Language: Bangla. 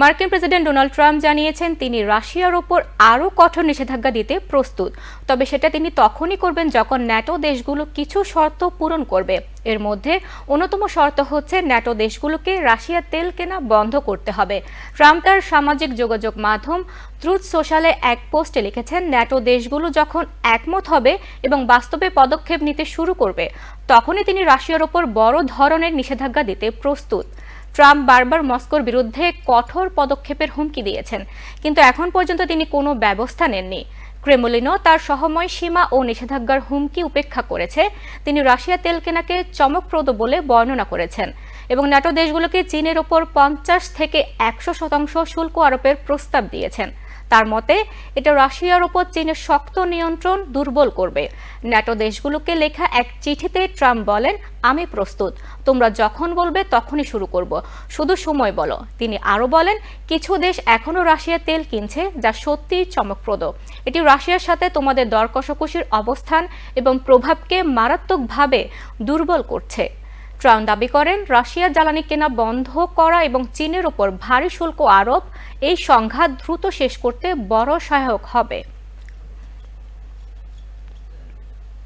মার্কিন প্রেসিডেন্ট ডোনাল্ড ট্রাম্প জানিয়েছেন তিনি রাশিয়ার ওপর আরও কঠোর নিষেধাজ্ঞা দিতে প্রস্তুত। তবে সেটা তিনি তখনই করবেন যখন ন্যাটো দেশগুলো কিছু শর্ত পূরণ করবে। এর মধ্যে অন্যতম শর্ত হচ্ছে ন্যাটো দেশগুলোকে রাশিয়ার তেল কেনা বন্ধ করতে হবে। ট্রাম্প তার সামাজিক যোগাযোগ মাধ্যম ট্রুথ সোশ্যালে এক পোস্টে লিখেছেন, ন্যাটো দেশগুলো যখন একমত হবে এবং বাস্তবে পদক্ষেপ নিতে শুরু করবে, তখনই তিনি রাশিয়ার ওপর বড় ধরনের নিষেধাজ্ঞা দিতে প্রস্তুত। ট্রাম্প বারবার মস্কোর বিরুদ্ধে কঠোর পদক্ষেপের হুমকি দিয়েছেন। কিন্তু এখন পর্যন্ত তিনি কোনো ব্যবস্থা নেননি। ক্রেমলিনও তার সহময় সীমা ও নিষেধাজ্ঞার হুমকি উপেক্ষা করেছে। তিনি রাশিয়া তেল কেনাকে চমকপ্রদ বলে বর্ণনা করেছেন এবং ন্যাটো দেশগুলোকে চীনের ওপর পঞ্চাশ থেকে একশো শতাংশ শুল্ক আরোপের প্রস্তাব দিয়েছেন। তার মতে, এটা রাশিয়ার ওপর চীনের শক্ত নিয়ন্ত্রণ দুর্বল করবে। ন্যাটো দেশগুলোকে লেখা এক চিঠিতে ট্রাম্প বলেন, আমি প্রস্তুত। তোমরা যখন বলবে তখনই শুরু করব। শুধু সময় বলো। তিনি আরও বলেন, কিছু দেশ এখনও রাশিয়ার তেল কিনছে যা সত্যিই চমকপ্রদ। এটি রাশিয়ার সাথে তোমাদের দর কষাকষির অবস্থান এবং প্রভাবকে মারাত্মকভাবে দুর্বল করছে। ট্রাম্প দাবি করেন, রাশিয়ার জ্বালানি কেনা বন্ধ করা এবং চীনের ওপর ভারী শুল্ক আরোপ, এই সংঘাত দ্রুত শেষ করতে বড় সহায়ক হবে।